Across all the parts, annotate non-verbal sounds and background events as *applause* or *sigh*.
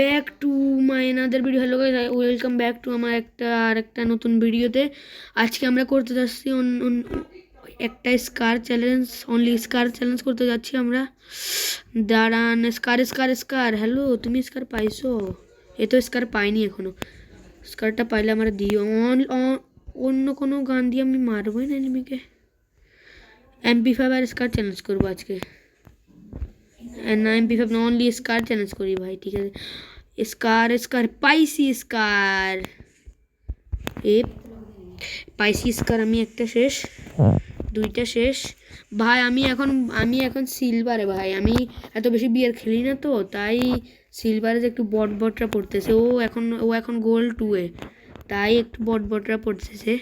Back to my another video hello guys welcome back to আমার একটা, আর একটা নতুন ভিডিওতে আজকে আমরা করতে যাচ্ছি একটা SCAR challenge only SCAR challenge করতে যাচ্ছি আমরা। দাঁড়ান স্কার স্কার স্কার হ্যালো তুমি স্কার পাইছো? এ তো স্কার পাইনি এখনও। স্কারটা পাইলে আমার দিও। অন্য কোনো গান দিয়ে আমি মারবোই না এনিমিকে। এমপি ফাইভ আর স্কার চ্যালেঞ্জ করব আজকে। না এমপি ফাইভ না অনলি স্কার চ্যালেঞ্জ করি ভাই, ঠিক আছে? স্কার স্কার পাইসি স্কার এ পাইসি স্কার আমি একটা শেষ, দুইটা শেষ। ভাই, আমি এখন আমি এখন সিলভারে ভাই। আমি এত বেশি বিয়ার খেলি না তো, তাই সিলভারে যে একটু বট বটরা পড়তেছে, ও এখন ও এখন গোল্ড টুয়ে তাই একটু বট বটরা পড়তেছে।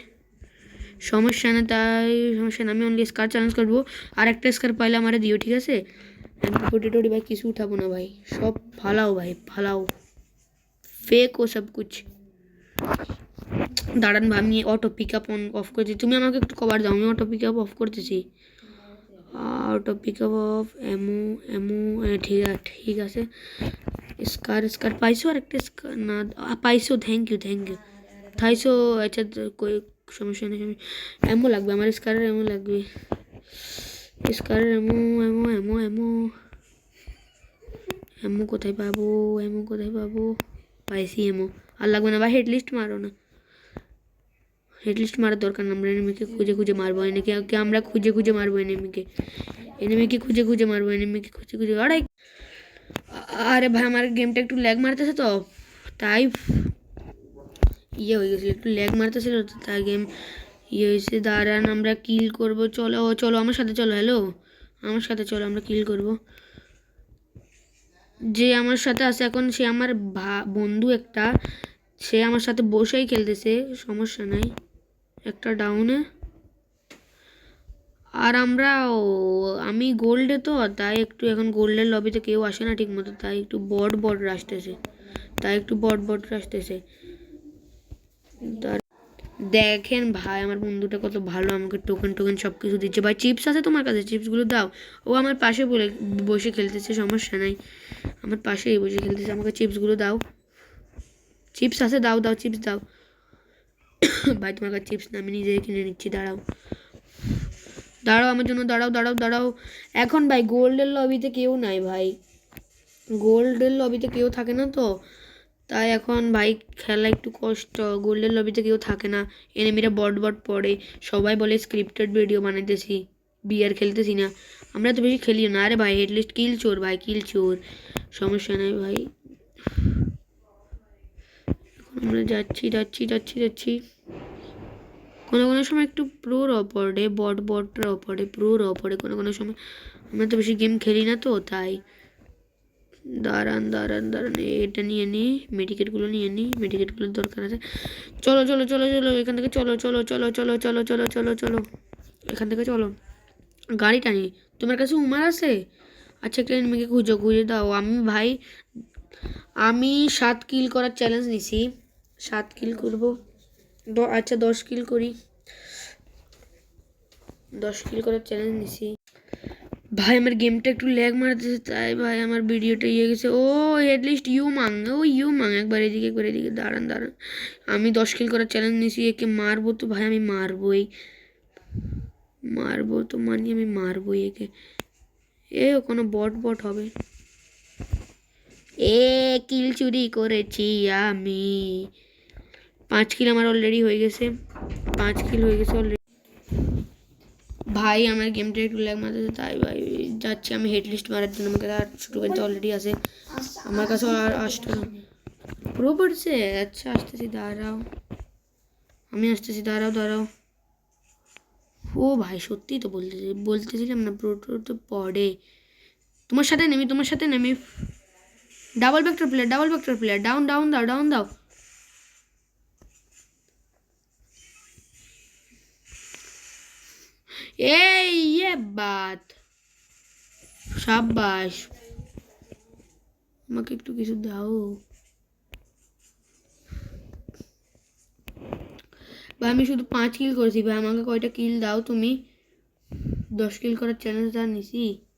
সমস্যা না, তাই সমস্যা না, আমি অনলি স্কার চ্যালেঞ্জ করব। আর একটা স্কার পাইলে আমার দিও, ঠিক আছে? টোটি টোটি ভাই কিছু উঠাবো না ভাই সব ফালাও ভাই ফালাও ফেক ও সব কুছ দাঁড়ান ভাই আমি auto pick up on off করছি তুমি আমাকে একটু কভার দাও আমি অটো পিক আপ অফ করতেছি অটো পিক আপ অফ এমো এমো ঠিক আছে ঠিক আছে স্কার স্কার পাইছো আর একটা স্কার না পাইছো থ্যাংক ইউ থ্যাংক ইউ থাইছো আচ্ছা কই সমস্যা নেই এমো লাগবে আমার স্কারের এমো লাগবে স্কারের এমো এমো এমো এমো এমো কোথায় পাবো এমো কোথায় পাবো পাইছি এমো আর লাগবে না বা হেড লিস্ট মারো না হেড লিস্ট মারার দরকার না আমরা এনিমিকে খুঁজে খুঁজে মারবো এনিকে আমরা খুঁজে খুঁজে মারবো এনিমিকে এনিমিকে খুঁজে খুঁজে মারবো এনিমিকে খুঁজে খুঁজে আরে আরে ভাই আমার গেমটা একটু ল্যাগ মারতেছে তো তাই ইয়ে হয়ে গেছিল একটু ল্যাগ মারতেছিল তো তাই গেম ইয়ে হয়েছে, দাঁড়ান, আমরা কিল করব। চলো, ও, চলো, আমার সাথে চলো হ্যালো আমার সাথে চলো, আমরা কিল করব। যে আমার সাথে আছে, এখন সে আমার বন্ধু একটা। সে আমার সাথে বসেই খেলতেছে, সমস্যা নাই। একটা ডাউনে আর আমরা আমি গোল্ডে তো, তাই একটু এখন গোল্ডের লবিতে কেউ আসে না ঠিক মতো তাই একটু বট বট আসতেছে। তাই একটু বট বট আসতেছে। দেখেন ভাই, আমার বন্ধুটা কত ভালো, আমাকে টোকেন টোকেন সব কিছু দিচ্ছে। ভাই চিপস আছে তোমার কাছে? চিপসগুলো দাও। ও আমার পাশে বলে, বসে খেলতেছে, সমস্যা নাই। আমার পাশেই বসে খেলতেছে, আমাকে চিপসগুলো দাও। চিপস আছে, দাও দাও চিপস দাও। *coughs* ভাই, তোমার কাছে চিপস না, আমি নিজে কিনে নিচ্ছি, দাঁড়াও। দাঁড়াও, আমার জন্য দাঁড়াও দাঁড়াও দাঁড়াও। এখন ভাই গোল্ডের লবিতে কেউ নাই ভাই। গোল্ডের লবিতে কেউ থাকে না তো। তাই এখন ভাই খেলা একটু কষ্ট। গোল্ডের লবিতে কেউ থাকে না। এনিমিরা বট বট পড়ে। সবাই বলে স্ক্রিপ্টেড ভিডিও বানাইতেছি। বিয়ার খেলতেছি না। আমরা তো বেশি খেলিও না। আরে ভাই এটলিস্ট কিল চোর ভাই কিল চোর। সমস্যা নেই ভাই। আমরা যাচ্ছি যাচ্ছি যাচ্ছি যাচ্ছি। কোনো কোনো সময় একটু প্রোর অপরে বট বটরা অপরে প্রোর অপরে। কোনো কোনো সময় আমরা তো বেশি গেম খেলি না তো, তাই। দাঁড়ান দাঁড়ান দাঁড়ান। এটা নিয়ে নিই মেডিকেটগুলো নিয়ে নিই মেডিকেটগুলোর দরকার আছে। চলো চলো চলো চলো, এখান থেকে চলো চলো চলো চলো চলো চলো চলো চলো। এখান থেকে চলো। গাড়িটা নিই তোমার কাছে উমার আছে? আচ্ছা একটা এনিমিকে খুঁজো, খুঁজে দাও। আমি ভাই, আমি সাত কিল করার চ্যালেঞ্জ নিছি। সাত কিল করব। আচ্ছা দশ কিল করি। দশ কিল করার চ্যালেঞ্জ নিছি। ভাই, আমার গেমটা একটু ল্যাগ মারতেছে, তাই ভাই আমার ভিডিওটা ইয়ে গেছে। ও এটলিস্ট ইউ মাং ও ইউ মাং একবার এদিকে একবার এদিকে, দাঁড়ান দাঁড়ান। আমি দশ কিল করার চ্যালেঞ্জ নিছি একে মারবো তো, ভাই, আমি মারবোই। মারবো তো মানি, আমি মারবোই একে। এ, কোনো বট বট হবে। এ কিল চুরি করেছি আমি। পাঁচ কিল আমার অলরেডি হয়ে গেছে। পাঁচ কিল হয়ে গেছে অলরেডি ভাই, আমার গেমটা একটু ল্যাগ মারতেছে, তাই ভাই, যাচ্ছি আমি হেড লিস্ট মারার জন্য আমার কাছে আটশো টোকেন তো অলরেডি আছে। আমার কাছে আর আসতো প্রো পড়ছে আচ্ছা আসতেছি, দাঁড়াও। আমি আসতেছি, দাঁড়াও দাঁড়াও। ও ভাই, সত্যিই তো বলতেছি বলতেছিলাম না প্রো টো তো পড়ে। তোমার সাথে নেমি, তোমার সাথে নেমি। Double vector player double vector player down down দাও ডাউন দাও এই ইয়ে বাত সাব্বাস। আমাকে একটু কিছু দাও। ভাই, আমি শুধু পাঁচ কিল করেছি। ভাই, আমাকে কয়টা কিল দাও তুমি? দশ কিল করার চ্যালেঞ্জ যা নিছি।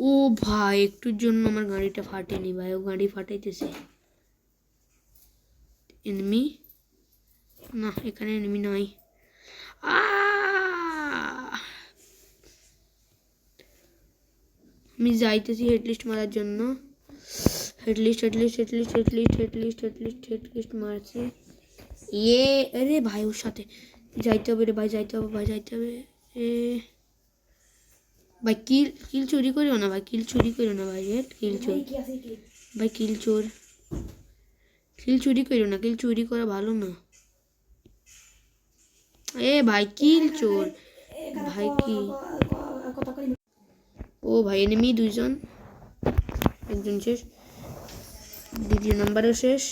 ও ভাই, একটুর জন্য আমার গাড়িটা ফাটেনি ভাই, ও গাড়ি ফাটাইতেছে। এনিমি না, এখানে এনিমি নাই! আমি যাইতেছি হেডলিস্ট মারার জন্য। হেডলিস্ট হেডলিস্ট হেডলিস্ট হেডলিস্ট হেডলিস্ট হেডলিস্ট হেডলিস্ট মারছি। ইয়ে আরে ভাই, ওর সাথে। যাইতে হবে রে ভাই, যাইতে হবে, ভাই, যাইতে হবে। এ ভাই কিল কিল চুরি করিও না ভাই কিল চুরি করিও না ভাই কিল চুরি। ভাই কিল? চোর। কিল চুরি করিও না কিল চুরি করা ভালো না। এ ভাই কিল চোর। ভাই কি? ও ভাই এনিমি দুইজন। একজন শেষ। দ্বিতীয় নাম্বারও শেষ।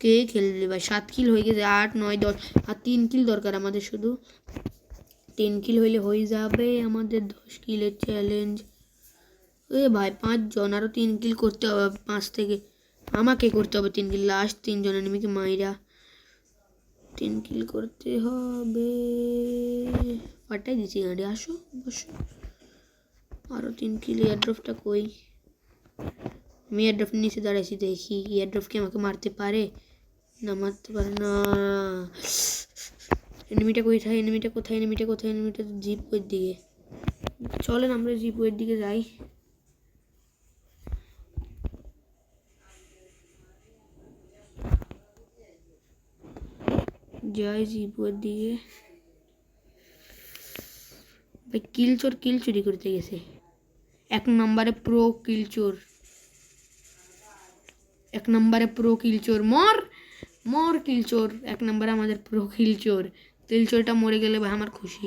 কে খেলবে ভাই? সাত কিল হয়ে গেছে আট নয় দশ। আর তিন কিল দরকার আমাদের শুধু। তিন কিল হইলে হয়ে যাবে আমাদের দশ কিলের চ্যালেঞ্জ এ ভাই, পাঁচজন আরও তিন কিল করতে হবে পাঁচ থেকে। আমাকে করতে হবে তিন কিল লাস্ট তিনজন এনিমিকে মাইরা। তিন কিল করতে হবে। পাঠাই দিছি গাড়ি, আসো বসো। আরও তিন কিল এয়ারড্রপটা কই? আমি এয়ারড্রপ নিচে দাঁড়াইছি, দেখি। এয়ারড্রপ কি আমাকে মারতে পারে? না, মারতে পারে না। এনিমিটা কোথায়? এনিমিটা কোথায়? এনিমিটা কোথায়? এনিমিটা জিপ ওর দিকে। চলেন আমরা জিপ ওর দিকে যাই। যাই জিপ ওর দিকে। ভাই, কিল চোর কিল চুরি করতে গেছে। এক নম্বরে প্রো কিল চোর। এক নম্বরে প্রো কিল চোর। মর! মর কিল চোর। এক নম্বরে আমাদের প্রো কিল চোর। কিল চোরটা মরে গেলে ভাই আমার খুশি।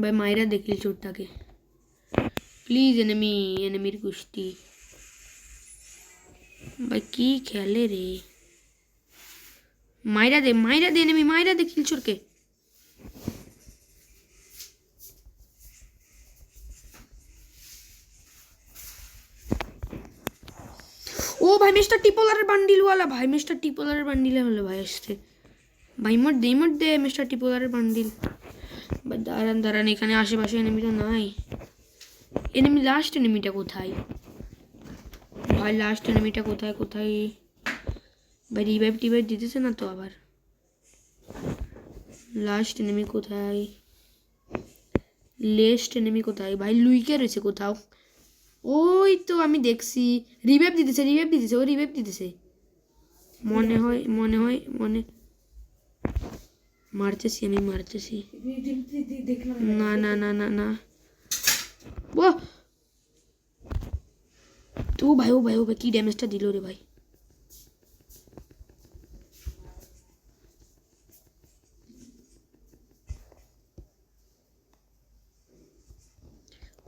ভাই মায়েরা দে কিল চোরটাকে। প্লিজ এনেমি এনেমির কুস্তি। ভাই কি খেলে রে? মাইরা দে মাইরা দে এনেমি মাইরা দে কিল চোরকে। ও ভাই মিস্টার টিপোলারের বান্ডিলওয়ালা, ভাই মিস্টার টিপোলারের বান্ডিলে হলো ভাই আসছে। ভাই, মোট দে মোট দে মিস্টার টিপোলারের বান্ডিল দাঁড়ান দাঁড়ান, এখানে আশেপাশে এনিমিটা নাই। এনিমি লাস্ট এনিমিটা কোথায়? ভাই লাস্ট এনিমিটা কোথায় কোথায়? ভাই রিভাইভ টিভাইভ দিতেছে না তো আবার? লাস্ট এনিমি কোথায়? লেস্ট এনিমি কোথায়? ভাই, লুইকে রয়েছে কোথাও? ওই তো আমি দেখছি। রিভেভ দিতেছে রিভেভ দিতেছে, ও রিভেভ দিতেছে। মনে হয় মনে হয়, মনে মারতেছি আমি মারতেছি না না না না না। ও তো ভাই ও ভাই ও ভাই কি ড্যামেজটা দিল রে ভাই।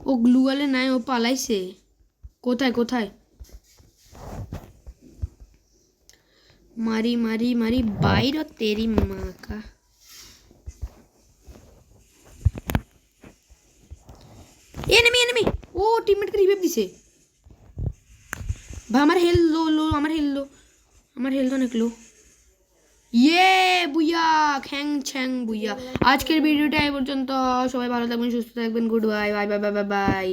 ও গ্লুয়ালে নাই ও পালাইছে। কোথায় কোথায়? মারি মারি মারি বাইর তেরি মাকা। এনিমি এনেমি ও টিমমেটকে রিভাইভ দিছে। ভাই, আমার হেল লো লো আমার হেল লো আমার হেলথ অনেক লো ইয়ে বুইয়া! খ্যাং ছ্যাং বুইয়া। আজকের ভিডিওটা এই পর্যন্ত। সবাই ভালো থাকবেন, সুস্থ থাকবেন। Good bye bye bye bye bye bye